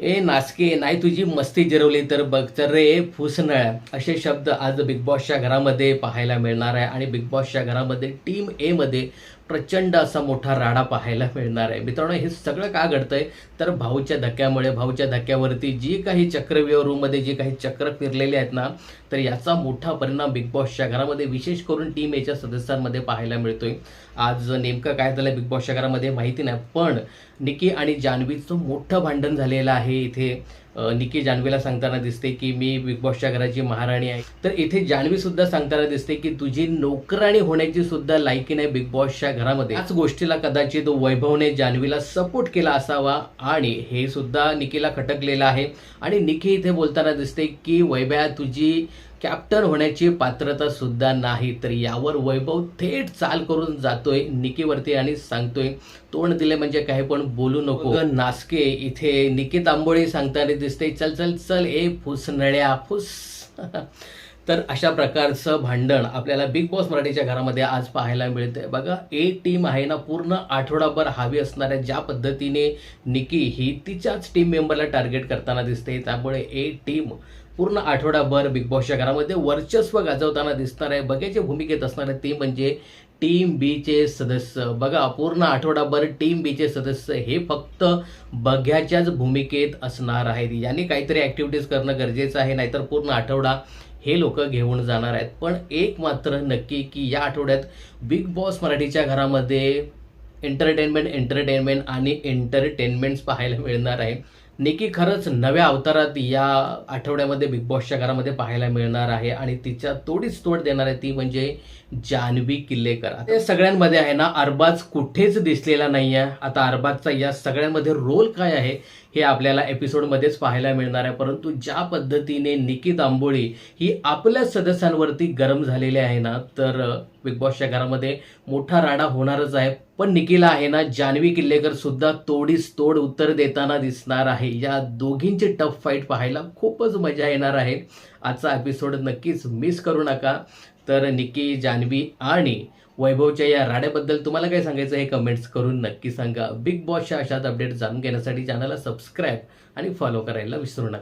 ए नाचके नाही तुझी मस्ती जिरवली तर बघ तर रे फुसनळ असे शब्द आज बिग बॉसच्या घरामध्ये पाहायला मिळणार आहे. आणि बिग बॉसच्या घरामध्ये टीम ए मध्ये प्रचंड असा मोठा राडा पाहायला मिळणार आहे. मित्रांनो हे सगळं का घडतंय? तर भाऊच्या धक्क्यामुळे भाऊच्या धक्क्यावरती जी काही चक्रव्यूहमध्ये जी काही चक्र फिरलेली आहेत ना तर याचा मोठा परिणाम बिग बॉसच्या घरामध्ये विशेष करून टीम एच्या सदस्यांमध्ये पाहायला मिळतोय. आज नेमकं काय झालं बिग बॉसच्या घरामध्ये माहिती नाही पण निकी आणि जान्हवीचं मोठं भांडण झालेलं आहे इथे. निकी जान्हवीला सांगताना दिसते की मी बिग बॉसच्या घराची महाराणी आहे. तर इथे जान्हवी सुद्धा सांगताना दिसते की तुझी नोकराणी होण्याची सुद्धा लायकी नाही बिग बॉसच्या घरामध्ये. याच गोष्टीला कदाचित वैभवने जान्हवीला सपोर्ट केला असावा आणि हे सुद्धा निकीला खटकलेलं आहे. आणि निकी इथे बोलताना दिसते की वैभ्या तुझी कॅप्टन होण्याची पात्रता सुद्धा नाही. तर यावर वैभव थेट चाल करून जातोय निकीवरती आणि सांगतोय. तोंड दिले म्हणजे काही पण बोलू नको. अगं नासके इथे निकी तांबोळी सांगताना दिसते चल चल चल ए फुसनळ्या फुस. तर अशा प्रकारचं भांडण आपल्याला बिग बॉस मराठीच्या घरामध्ये आज पाहायला मिळते बघा ए टीम आहे ना पूर्ण आठवडाभर हवी असणाऱ्या ज्या पद्धतीने निकी ही तिच्याच टीम मेंबरला टार्गेट करताना दिसते त्यामुळे ए टीम पूर्ण आठवडाभर बिग बॉसच्या घरामध्ये वर्चस्व गाजवताना दिसणार आहे. बघ्याच्या भूमिकेत असणार आहे ते म्हणजे टीम बीचे सदस्य. बघा पूर्ण आठवडाभर टीम बीचे सदस्य हे फक्त बघ्याच्याच भूमिकेत असणार आहेत. यांनी काहीतरी ॲक्टिव्हिटीज करणं गरजेचं आहे नाहीतर पूर्ण आठवडा हे लोक घेऊन जाणार आहेत. पण एक मात्र नक्की की या आठवड्यात बिग बॉस मराठीच्या घरामध्ये एंटरटेनमेंट एंटरटेनमेंट आणि एंटरटेनमेंट्स पाहायला मिळणार आहे. निकी खरंच नव्या अवतारात या आठवड्यामध्ये बिग बॉसच्या घरामध्ये पाहायला मिळणार आहे आणि तिच्या तोडीच तोड देणार आहे ती म्हणजे जान्हवी किल्लेकर. आता या सगळ्यांमध्ये आहे ना अरबाज कुठेच दिसलेला नाही आहे आता अरबाजचा या सगळ्यांमध्ये रोल काय आहे हे आपल्याला एपिसोडमध्येच पाहायला मिळणार आहे. परंतु ज्या पद्धतीने निकी दांबोळी ही आपल्या सदस्यांवरती गरम झालेली आहे ना तर बिग बॉसच्या घरामध्ये मोठा राडा होणारच आहे. पण निकिला आहे ना जान्हवी किल्लेकर सुद्धा तोडीस तोड उत्तर देताना दिसणार आहे. या दोघींची टफ फाईट पाहायला खूपच मजा येणार आहे. आजचा एपिसोड नक्कीच मिस करू नका. तर निकी जान्हवी आणि वैभवच्या या राड्याबद्दल तुम्हाला काय सांगायचं हे कमेंट्स करून नक्की सांगा. बिग बॉसच्या अशाच अपडेट जाणून घेण्यासाठी चॅनलला सबस्क्राईब आणि फॉलो करायला विसरू नका.